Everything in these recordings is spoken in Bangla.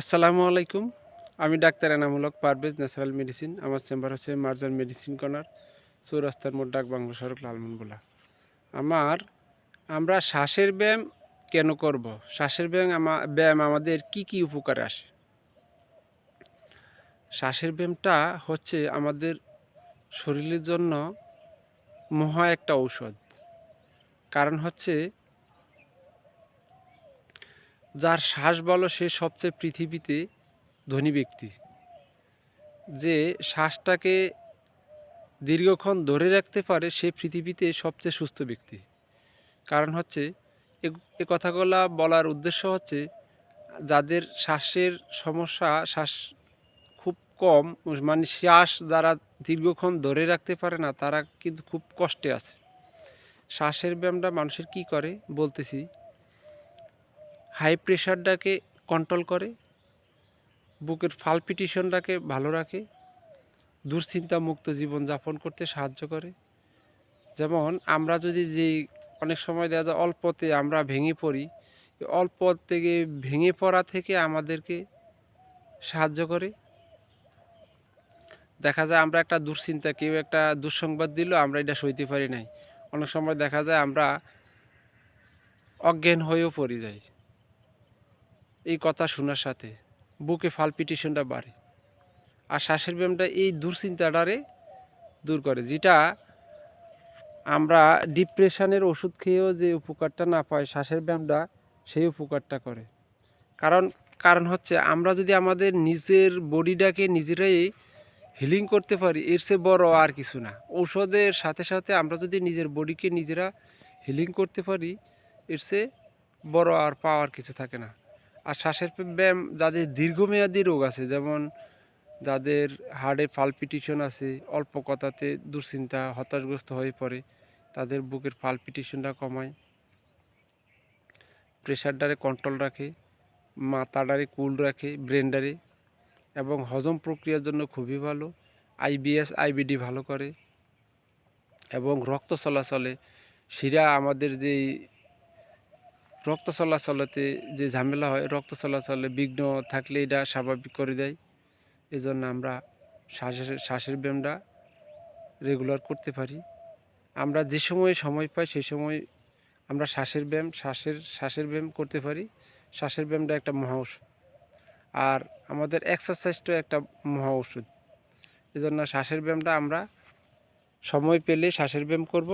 আসসালামু আলাইকুম। আমি ডাক্তার এনামূলক, পারভেজ ন্যাচারাল মেডিসিন। আমার চেম্বার হচ্ছে মার্জান মেডিসিন কর্নার, চৌরাস্তার মোট ডাক বাংলা সড়ক, লালমনগোলা। আমার, আমরা শ্বাসের ব্যায়াম কেন করব? শ্বাসের ব্যায়াম আমা, ব্যায়াম আমাদের কি কি উপকারে আসে? শ্বাসের ব্যায়ামটা হচ্ছে আমাদের শরীরের জন্য মহা একটা ঔষধ। কারণ হচ্ছে যার শ্বাস বলো সে সবচেয়ে পৃথিবীতে ধনী ব্যক্তি। যে শ্বাসটাকে দীর্ঘক্ষণ ধরে রাখতে পারে, সে পৃথিবীতে সবচেয়ে সুস্থ ব্যক্তি। কারণ হচ্ছে, এ- কথাগুলা বলার উদ্দেশ্য হচ্ছে, যাদের শ্বাসের সমস্যা, শ্বাস খুব কম মানে শ্বাস যারা দীর্ঘক্ষণ ধরে রাখতে পারে না, তারা কিন্তু খুব কষ্টে আছে। শ্বাসের ব্যায়ামটা মানুষের কি করে? বলতেছি হাই প্রেশারটাকে কন্ট্রোল করে, বুকের ফালপিটিশনটাকে ভালো রাখে দুশ্চিন্তা মুক্ত জীবনযাপন করতে সাহায্য করে। যেমন আমরা যদি যে অনেক সময় দেখা যায় অল্পতে আমরা ভেঙে পড়ি অল্প থেকে ভেঙে পড়া থেকে আমাদেরকে সাহায্য করে। দেখা যায় আমরা একটা দুশ্চিন্তা, কেউ একটা দুঃসংবাদ দিল, আমরা এটা সইতে পারি নাই। অনেক সময় দেখা যায় আমরা অজ্ঞান হয়েও পড়ে যাই। এই কথা শোনার সাথে বুকে ফালপিটিশনটা বাড়ে আর শ্বাসের ব্যায়ামটা এই দুশ্চিন্তাটারে দূর করে, যেটা আমরা ডিপ্রেশনের ওষুধ খেয়েও যে উপকারটা না পাই শ্বাসের ব্যায়ামটা সেই উপকারটা করে। কারণ কারণ হচ্ছে আমরা যদি আমাদের নিজের বডিটাকে নিজেরাই হিলিং করতে পারি, এর চেয়ে বড় আর কিছু না। ঔষধের সাথে সাথে আমরা যদি নিজের বডিকে নিজেরা হিলিং করতে পারি, এর চেয়ে বড় আর পাওয়ার কিছু থাকে না। আর শ্বাসের ব্যায়াম যাদের দীর্ঘমেয়াদী রোগ আছে, যেমন যাদের হার্টে পালপিটিশন আছে, অল্প কথাতে দুশ্চিন্তা, হতাশগ্রস্ত হয়ে পড়ে, তাদের বুকের পালপিটিশনটা কমায়। প্রেশারটারে কন্ট্রোল রাখে মাথাটারে কুল রাখে ব্রেনডারে এবং হজম প্রক্রিয়ার জন্য খুবই ভালো আইবিএস আইবিডি ভালো করে। এবং রক্ত চলাচলে শিরা আমাদের যেই রক্ত চলাচলেতে যে ঝামেলা হয়, রক্ত চলাচলে বিঘ্ন থাকলে এটা স্বাভাবিক করে দেয়। এই জন্য আমরা শ্বাসের শ্বাসের ব্যায়ামটা রেগুলার করতে পারি। আমরা যে সময় সময় পাই সেই সময় আমরা শ্বাসের ব্যায়াম, শ্বাসের শ্বাসের ব্যায়াম করতে পারি। শ্বাসের ব্যায়ামটা একটা মহা ওষুধ আর আমাদের এক্সারসাইজটাও একটা মহা ওষুধ এই জন্য শ্বাসের ব্যায়ামটা আমরা সময় পেলে শ্বাসের ব্যায়াম করব।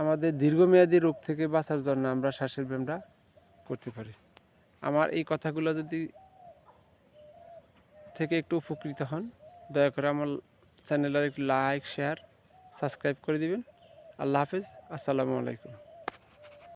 আমাদের দীর্ঘমেয়াদী রোগ থেকে বাঁচার জন্য আমরা শ্বাসের ব্যায়ামটা করতে পারি। আমার এই কথাগুলো যদি থেকে একটু উপকৃত হন, দয়া করে আমার চ্যানেলের একটু লাইক শেয়ার সাবস্ক্রাইব করে দিবেন। আল্লাহ হাফেজ, আসসালামু আলাইকুম।